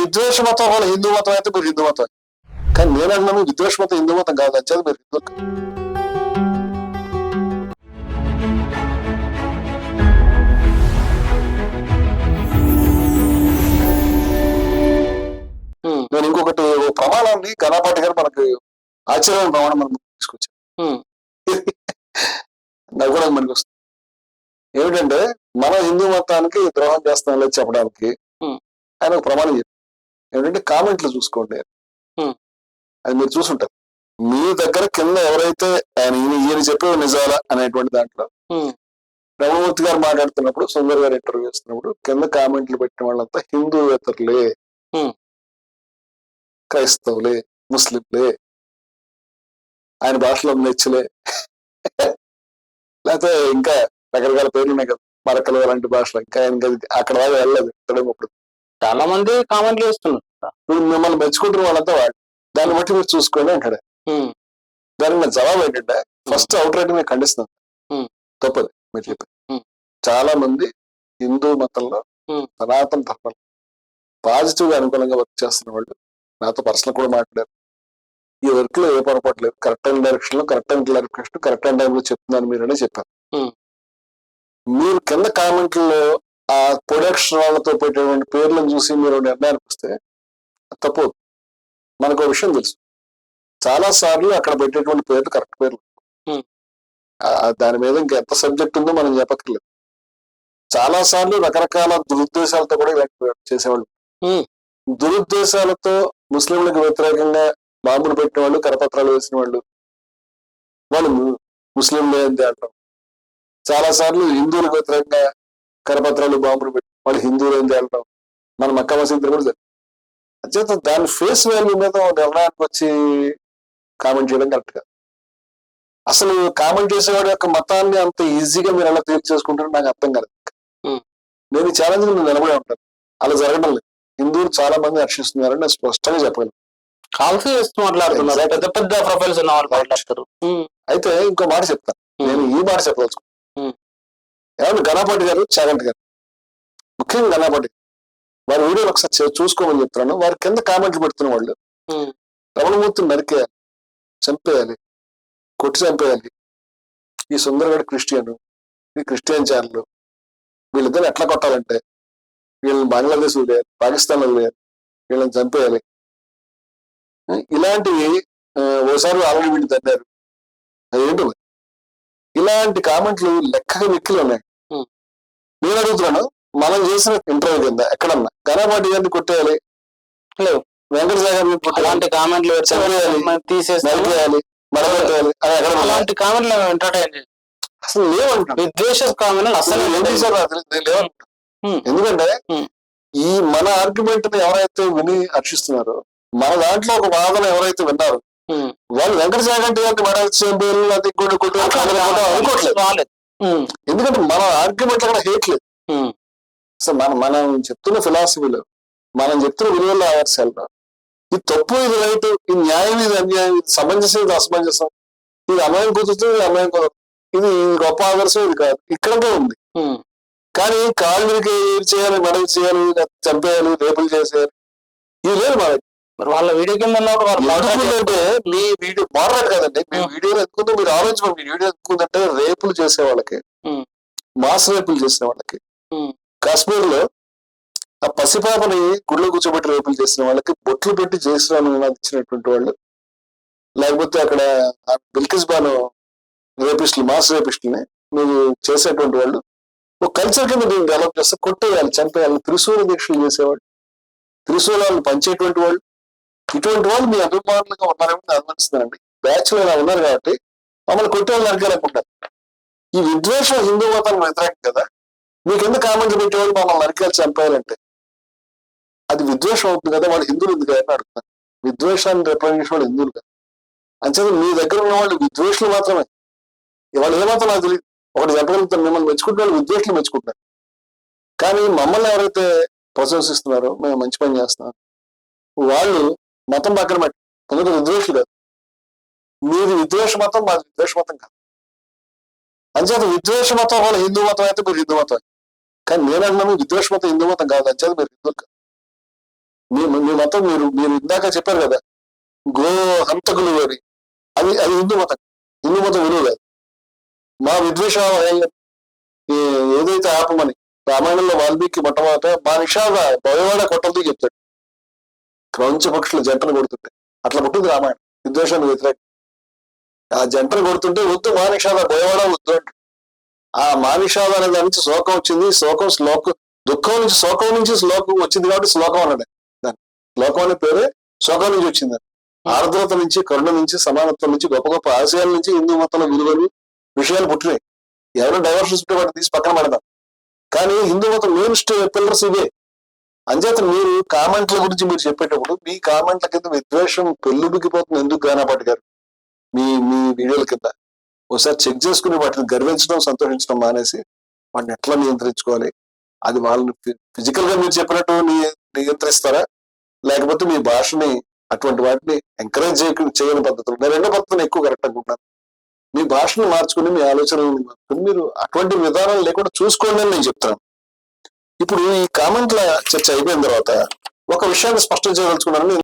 విద్వేష మతం వాళ్ళ హిందూ మతం అయితే మీరు హిందూ మతం కానీ నేను అంటున్నాను విద్వేష మతం హిందూ మతం కాదు అంచేది మీరు హిందూ నేను ఇంకొకటి ప్రమాణాన్ని గణపాటి గారు మనకు ఆశ్చర్యమైన ప్రమాణం మనం ఉమ్, నవ్వుకోవడానికి మనకి వస్తుంది. ఏమిటంటే మన హిందూ మతానికి ద్రోహం చేస్తాం లేదు చెప్పడానికి. ఆయన ఒక ప్రమాణం ఏమిటంటే కామెంట్లు చూసుకోండి. అది మీరు చూసుంటారు. మీ దగ్గర కింద ఎవరైతే ఆయన ఈయన చెప్పే నిజాలా అనేటువంటి దాంట్లో రమణమూర్తి గారు మాట్లాడుతున్నప్పుడు సుందర్ గారు ఇంటర్వ్యూ చేస్తున్నప్పుడు కింద కామెంట్లు పెట్టిన వాళ్ళంతా హిందూవేతరులే. క్రైస్తవులే ముస్లింలే ఆయన భాషలో మెచ్చలే లేకపోతే ఇంకా రకరకాల పేర్లు ఉన్నాయి కదా మరకలు అలాంటి భాషలు ఇంకా ఆయనకి అది అక్కడ దాకా వెళ్ళలేదు ఇక్కడేమో ఇప్పుడు. చాలా మంది కామెంట్లు చేస్తున్నారు. ఇప్పుడు మిమ్మల్ని మెచ్చుకుంటున్న వాళ్ళంతా వాళ్ళు దాన్ని బట్టి మీరు చూసుకోండి అంటాడు. దానికి నా జవాబు ఏంటంటే ఫస్ట్ అవుట్ రైట్ మేము ఖండిస్తున్నాం. తప్పదు మీరు Hmm. చాలా మంది హిందూ మతంలో. సనాతన ధర్మం పాజిటివ్గా అనుకూలంగా వర్క్ చేస్తున్న వాళ్ళు నాతో పర్సనల్ కూడా మాట్లాడారు. ఈ వర్క్లో ఏ పొరపాటు లేదు. కరెక్ట్ అయిన డైరెక్షన్లో కరెక్ట్ అయిన క్లారిఫికేషన్ కరెక్ట్ అయిన టైంలో చెప్తున్నాను మీరనే చెప్పారు. మీరు కింద కామెంట్లో ఆ ప్రొడక్షన్లతో పెట్టేటువంటి పేర్లను చూసి మీరు నిర్ణయానికి వస్తే తప్పు మనకు విషయం తెలుసు. చాలా సార్లు అక్కడ పెట్టేటువంటి పేర్లు కరెక్ట్ పేర్లు దాని మీద ఇంకా ఎంత సబ్జెక్ట్ ఉందో మనం చెప్పక్కర్లేదు. చాలా సార్లు రకరకాల దురుద్దేశాలతో కూడా ఇలాంటి చేసేవాళ్ళు. దురుద్దేశాలతో ముస్లింలకు వ్యతిరేకంగా బాంబులు పెట్టిన వాళ్ళు కరపత్రాలు వేసిన వాళ్ళు వాళ్ళు ముస్లింలే అని అంటాం చాలా సార్లు హిందువులకు వ్యతిరేకంగా కరపత్రాలు బాంబులు పెట్టి వాళ్ళు హిందువులు అంటాం మన మక్క మసీదు కూడా జరిగింది. అంచేత దాని ఫేస్ వాల్యూ మీద నిర్ణయానికి వచ్చి కామెంట్ చేయడం కరెక్ట్ కాదు. అసలు కామెంట్ చేసేవాడి యొక్క మతాన్ని అంత ఈజీగా మీరు ఎలా తీర్చి చేసుకుంటారో నాకు అర్థం Hmm. నేను ఛాలెంజ్ నేను నిలబడి ఉంటాను అలా జరగడం లేదు. హిందువులు చాలా మంది రక్షిస్తున్నారని నేను స్పష్టంగా చెప్పగలను. కాల్స్ మాట్లాడుతున్నారు. పెద్ద పెద్ద ప్రొఫైల్స్ ఉన్న వాళ్ళు మాట్లాడతారు. ఉమ్, అయితే ఇంకో మాట చెప్తాను నేను ఈ మాట చెప్పదలుచుకున్నాను Hmm. ఏమన్నా గణపాటి గారు చాగంటి గారు? ముఖ్యంగా గణపాటి. వారి వీడియోలు ఒకసారి చూసుకోమని చెప్తున్నాను. వారి కింద కామెంట్లు పెడుతున్న వాళ్ళు రమణమూర్తిని నరికేయాలి. చంపేయాలి. కొట్టి చంపేయాలి. ఈ సుందరగడ్ క్రిస్టియన్ ఈ క్రిస్టియన్ ఛానల్ వీళ్ళిద్దరు ఎట్లా కొట్టాలంటే వీళ్ళని బంగ్లాదేశ్ వదిలేయాలి పాకిస్తాన్ వదిలేయాలి వీళ్ళని చంపేయాలి. ఇలాంటివి ఓసారి ఆల్రెడీ వీళ్ళు తన్నారు. అదేంటో. ఇలాంటి కామెంట్లు లెక్కగా మిక్కిలు ఉన్నాయి. నేను అడుగుతున్నాను మనం చేసిన ఇంటర్వ్యూ కింద ఎక్కడన్నా? ఘనపాటి గారిని కొట్టేయాలి. లేవు వెంకట సాగర్ అలాంటి కామెంట్లు నరికేయాలి. మడగొట్టాలి అని ఎక్కడ? అలాంటి కామెంట్లు ఎంటర్టైన్ అసలు విద్వేష కామెంట్లు అసలు. ఎందుకంటే. ఈ మన ఆర్గ్యుమెంట్ని ఎవరైతే విని హర్షిస్తున్నారో మన దాంట్లో ఒక వాదన ఎవరైతే విన్నారో వాళ్ళు వెంకట సాగంటి గారిని అది ఇంకోటి అనుకోవడం అనుకోవట్లేదు ఎందుకంటే మన ఆర్గ్యుమెంట్ అక్కడ హేట్ లేదు. ఉమ్, అసలు మనం మనం చెప్తున్న ఫిలాసఫీలో మనం చెప్తున్న విలువల ఆదర్శాలు ఇది తప్పు ఇది రైట్ ఇది న్యాయం ఇది అన్యాయం ఇది సమంజసం ఇది అసమంజసం ఇది అన్యాయం కుదురుతుంది ఇది అన్యాయం కుదరదు. ఇది గొప్ప ఆదర్శం ఇది కాదు. ఇక్కడనే ఉంది. ఉమ్, కానీ కాళ్ళకి చేయాలి మెడలు చేయాలి చంపేయాలి రేపులు చేసేయాలి? ఇది లేదు మన దగ్గర. మరి వాళ్ళ వీడియో కింద ఉన్నప్పుడు మీ వీడియో మాట్లాడు కదండి మీ. వీడియోలో ఎందుకుందో మీరు ఆలోచించండి మీ వీడియో ఎందుకుందంటే రేపులు చేసే వాళ్ళకి. మాస్ రేపులు చేసే వాళ్ళకి. కాశ్మీర్లో ఆ పసిపాపని గుడిలో కూర్చోబెట్టి రేపులు చేసిన వాళ్ళకి బొట్లు పెట్టి చేసిన ఇచ్చినటువంటి వాళ్ళు లేకపోతే అక్కడ బిల్కిస్ బాను రేపిస్టులు మాస్ రేపిస్టుల్ని మీరు చేసేటువంటి వాళ్ళు ఒక కల్చర్ కింద దీన్ని డెవలప్ చేస్తే కొట్టేయాలి చంపేయాలి త్రిశూల దీక్షలు చేసేవాళ్ళు త్రిశూలాలను పంచేటువంటి వాళ్ళు ఇటువంటి వాళ్ళు మీ అభిమానులుగా ఉన్నారని నేను బ్యాచ్లర్ ఉన్నారు కాబట్టి మమ్మల్ని కొట్టేవాళ్ళు నరికాలనుకుంటారు ఈ విద్వేషం హిందూ మతానికి వ్యతిరేకం కదా. మీకు ఎందుకు కామెంట్స్ పెట్టేవాళ్ళు మమ్మల్ని నరికాలు చంపేయాలంటే అది విద్వేషం అవుతుంది కదా వాళ్ళు హిందువులు ఎందుకు అని అడుగుతారు విద్వేషాన్ని రిప్రజెంట్ వాళ్ళు హిందువులు కదా. అంచేది మీ దగ్గర ఉన్న వాళ్ళు విద్వేషులు మాత్రమే. వాళ్ళు ఏమాత్రం నాకు తెలియదు ఒకటి చెప్పగలుగుతారు మిమ్మల్ని మెచ్చుకుంటున్నారు వాళ్ళు విద్వేషులు మెచ్చుకుంటారు కానీ మమ్మల్ని ఎవరైతే ప్రశంసిస్తున్నారో మేము మంచి పని చేస్తున్నాం. వాళ్ళు మతం పక్కన పెట్టి ఎందుకంటే విద్వేషుడు మీరు విద్వేష మతం మాది విద్వేష మతం కాదు. అంచేత విద్వేష మతం వాళ్ళ హిందూ మతం అయితే మీరు హిందూ మతం. కానీ నేను అంటున్నాను విద్వేష మతం హిందూ మతం కాదు అంచేత మీరు హిందువులు కాదు. మీ మీ మతం మీరు మీరు ఇందాక చెప్పారు కదా గో హంతకులు అని. అది అది హిందూ మతం హిందూ మతం విలువ కాదు. మా విద్వేషం ఏదైతే ఆపమని రామాయణంలో వాల్మీకి మొట్టమొదట మా నిషాద భయవాడ కొట్టలతో చెప్తాడు. క్రౌంచ పక్షులు జంటలు కొడుతుంటే. అట్లా పుట్టింది రామాయణం. విద్వేషానికి వ్యతిరేకం. ఆ జంటలు కొడుతుంటే వద్దు మానిషాద భయవాడ వద్దు ఆ మానిషాద అనే దాని నుంచి శోకం వచ్చింది. శోకం శ్లోకం దుఃఖం నుంచి శోకం నుంచి శ్లోకం వచ్చింది కాబట్టి శ్లోకం అన్నాడు దాన్ని శ్లోకం అనే పేరే శోకం నుంచి వచ్చింది. ఆర్ద్రత నుంచి కరుణ నుంచి సమానత్వం నుంచి గొప్ప గొప్ప ఆశయాల నుంచి హిందూ మతంలో విలువలు విషయాలు పుట్టినాయి. ఎవరో డైవర్షన్స్ ఉంటే వాటిని తీసి పక్కన పెడదాం కానీ హిందూ మతం మెయిన్ స్టే పిల్లర్స్ ఇవే. అంచేత మీరు కామెంట్ల గురించి మీరు చెప్పేటప్పుడు మీ కామెంట్ల కింద విద్వేషం పెళ్ళుబికిపోతుంది ఎందుకు గానాపాటి గారు? మీ మీ వీడియోల కింద. ఒకసారి చెక్ చేసుకుని వాటిని గర్వించడం సంతోషించడం మానేసి వాటిని ఎట్లా నియంత్రించుకోవాలి? అది వాళ్ళని ఫిజికల్గా మీరు చెప్పినట్టు నియంత్రిస్తారా? లేకపోతే మీ భాషని అటువంటి వాటిని ఎంకరేజ్ చేయకుండా చేయని పద్ధతులు. నేను రెండో పద్ధతులు ఎక్కువ కరెక్ట్ అనుకుంటున్నాను. మీ భాషను మార్చుకుని మీ ఆలోచనలను మార్చుకుని మీరు అటువంటి విధానాలు లేకుండా చూసుకోండి అని నేను చెప్తాను ఇప్పుడు ఈ కామెంట్ల చర్చ అయిపోయిన తర్వాత ఒక విషయాన్ని స్పష్టం చేయదలుచుకున్నాను.